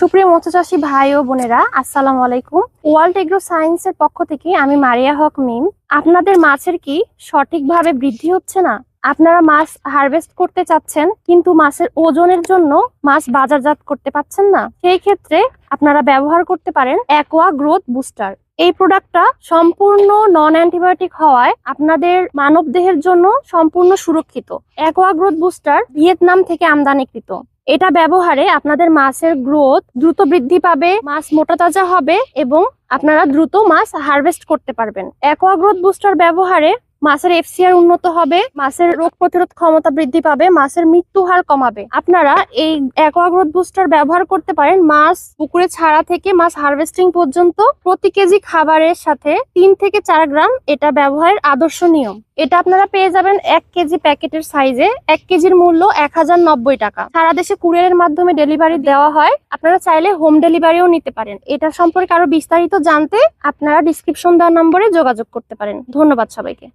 সুপ্রিয় মৎস্য চাষী ভাই ও বোনেরা, আসসালামু আলাইকুম। ওয়ার্ল্ড এগ্রো সায়েন্সের পক্ষ থেকে আমি মারিয়া হক মিম। আপনাদের মাছের কি সঠিকভাবে বৃদ্ধি হচ্ছে না? আপনারা মাছ হারভেস্ট করতে চাচ্ছেন, কিন্তু মাছের ওজনের জন্য মাছ বাজারজাত করতে পাচ্ছেন না। সেই ক্ষেত্রে আপনারা ব্যবহার করতে পারেন অ্যাকোয়া গ্রোথ বুস্টার। এই প্রোডাক্টটা সম্পূর্ণ নন অ্যান্টিবায়োটিক হওয়ায় আপনাদের মানব দেহের জন্য সম্পূর্ণ সুরক্ষিত। অ্যাকোয়া গ্রোথ বুস্টার ভিয়েতনাম থেকে আমদানিকৃত। এটা ব্যবহারে আপনাদের মাছের গ্রোথ দ্রুত বৃদ্ধি পাবে, মাছ মোটা তাজা হবে এবং আপনারা দ্রুত মাছ হারভেস্ট করতে পারবেন। অ্যাকোয়া গ্রোথ বুস্টার ব্যবহারে মাছের এফসিআর উন্নত হবে, মাছের রোগ প্রতিরোধ ক্ষমতা বৃদ্ধি পাবে, মাছের মৃত্যু হার কমাবে। আপনারা এই অ্যাকোয়াগ্রোথ বুস্টার ব্যবহার করতে পারেন মাছ পুকুরে ছাড়া থেকে মাছ হারভেস্টিং পর্যন্ত প্রতি কেজি খাবারের সাথে তিন থেকে চার গ্রাম এটা ব্যবহারের আদর্শ নিয়ম। এটা আপনারা পেয়ে যাবেন এক কেজি প্যাকেটের সাইজে, এক কেজির মূল্য এক হাজার নব্বই টাকা। সারা দেশে কুরিয়ারের মাধ্যমে ডেলিভারি দেওয়া হয়, আপনারা চাইলে হোম ডেলিভারিও নিতে পারেন। এটা সম্পর্কে আরও বিস্তারিত জানতে আপনারা ডিসক্রিপশন দেওয়া নম্বরে যোগাযোগ করতে পারেন। ধন্যবাদ সবাইকে।